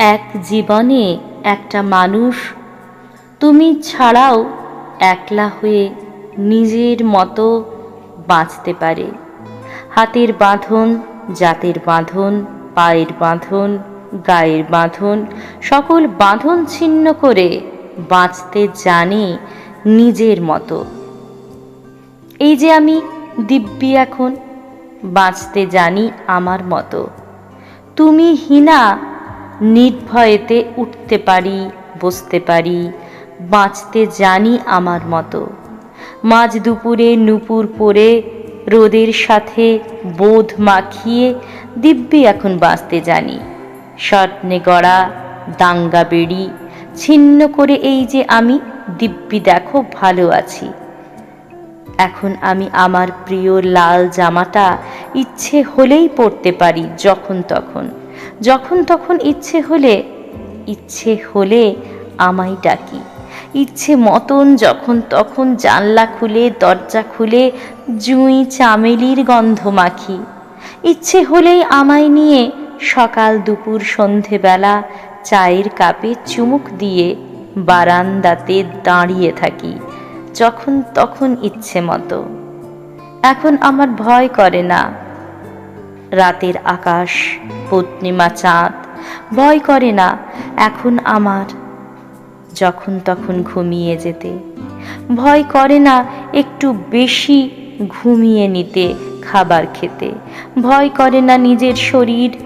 এক জীবনে একটা মানুষ। তুমি ছাড়াও একলা হয়ে নিজের মতো বাঁচতে পারে। হাতের বাঁধন, জাতের বাঁধন, পায়ের বাঁধন, গায়ের বাঁধন, সকল বাঁধন ছিন্ন করে বাঁচতে জানে নিজের মতো। এই যে আমি দিব্যি এখন, বাঁচতে জানি আমার মতো। তুমি হীনা নির্ভয়েতে উঠতে পারি, বসতে পারি, বাঁচতে জানি আমার মতো। মাঝ দুপুরে নুপুর পরে রোদের সাথে বোধ মাখিয়ে দিব্যি এখন বাঁচতে জানি। স্বপ্নে গড়া দাঙ্গা বেড়ি, ছিন্ন করে এই যে আমি, দিব্যি দেখো ভালো আছি। এখন আমি আমার প্রিয় লাল জামাটা ইচ্ছে হলেই পরতে পারি যখন তখন। যখন তখন ইচ্ছে হলে ইচ্ছে হলে আমায় ডাকি। ইচ্ছে মতন যখন তখন জানলা খুলে, দরজা খুলে, জুঁই চামেলির গন্ধ মাখি। ইচ্ছে হলেই আমায় নিয়ে সকাল দুপুর সন্ধেবেলা চায়ের কাপে চুমুক দিয়ে বারান্দাতে দাঁড়িয়ে থাকি, যখন তখন ইচ্ছে মতো। এখন আমার ভয় করে না রাতের আকাশ, পূর্ণিমা চাঁদ, ভয় করে না, এখন আমার। যখন তখন ঘুমিয়ে যেতে, ভয় করে না, একটু বেশি ঘুমিয়ে নিতে খাবার খেতে। ভয় করে না নিজের শরীর,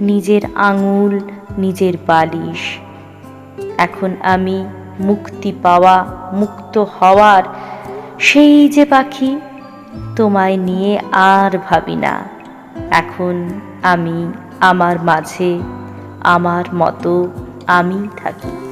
নিজের আঙুল, নিজের বালিশ। এখন আমি মুক্তি পাওয়া, মুক্ত হওয়ার সেই যে পাখি তোমায় নিয়ে আর ভাবি না। এখন আমি আমার মাঝে আমার মতো আমি থাকি।